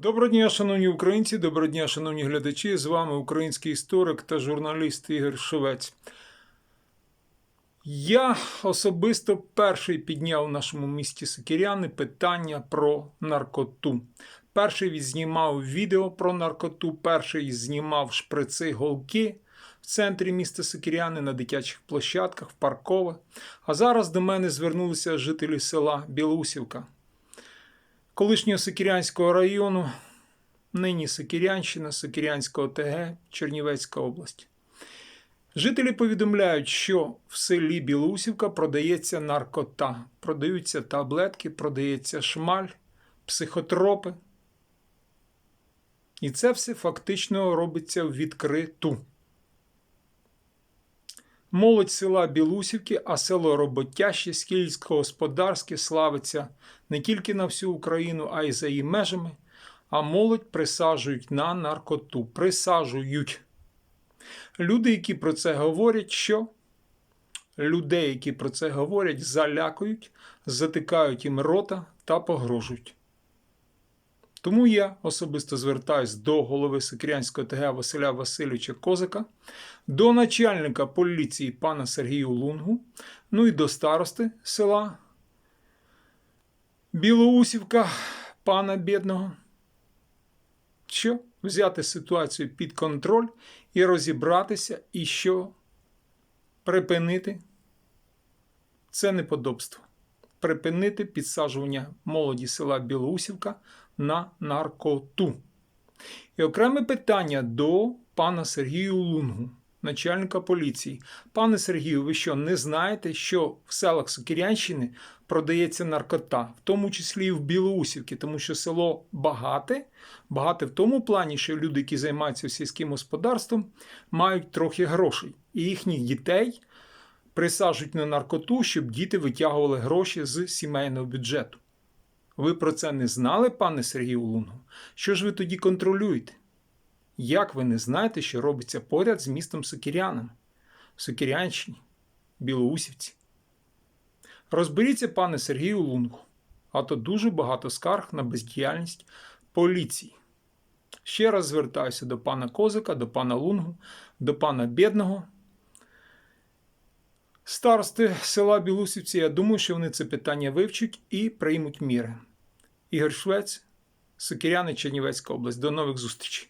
Доброго дня, шановні українці, доброго дня, шановні глядачі. З вами український історик та журналіст Ігор Шевець. Я особисто перший підняв в нашому місті Сокиряни питання про наркоту. Перший відзнімав відео про наркоту, перший знімав шприци голки в центрі міста Сокиряни на дитячих площадках, в паркове. А зараз до мене звернулися жителі села Білоусівка колишнього Сокирянського району, нині Сокирянщина, Сокирянська ОТГ, Чернівецька область. Жителі повідомляють, що в селі Білоусівка продається наркота, продаються таблетки, продається шмаль, психотропи. І це все фактично робиться в відкриту. Молодь села Білусівки, а село Роботяще, сільськогосподарське славиться не тільки на всю Україну, а й за її межами. А молодь присаджують на наркоту. Присаджують. Люди, які про це говорять, що? Людей, які про це говорять, залякують, затикають їм рота та погрожують. Тому я особисто звертаюсь до голови Сикрянського ТГ Василя Васильовича Козака, до начальника поліції пана Сергію Лунгу, ну і до старости села Білоусівка пана Бідного, що взяти ситуацію під контроль і розібратися, і що припинити це неподобство. Припинити підсаджування молоді села Білоусівка на наркоту. І окреме питання до пана Сергію Лунгу, начальника поліції. Пане Сергію, ви що не знаєте, що в селах Сокирянщини продається наркота, в тому числі і в Білоусівці, тому що село багате, багате в тому плані, що люди, які займаються сільським господарством, мають трохи грошей, і їхніх дітей присаджують на наркоту, щоб діти витягували гроші з сімейного бюджету. Ви про це не знали, пане Сергію Лунгу? Що ж ви тоді контролюєте? Як ви не знаєте, що робиться поряд з містом Сокиряном, в Сокирянщині, Білоусівці? Розберіться, пане Сергію Лунгу, а то дуже багато скарг на бездіяльність поліції. Ще раз звертаюся до пана Козика, до пана Лунгу, до пана Бідного. Старости села Білусівці, я думаю, що вони це питання вивчать і приймуть міри. Ігор Швець, Сокиряни, Чернівецька область. До нових зустрічей.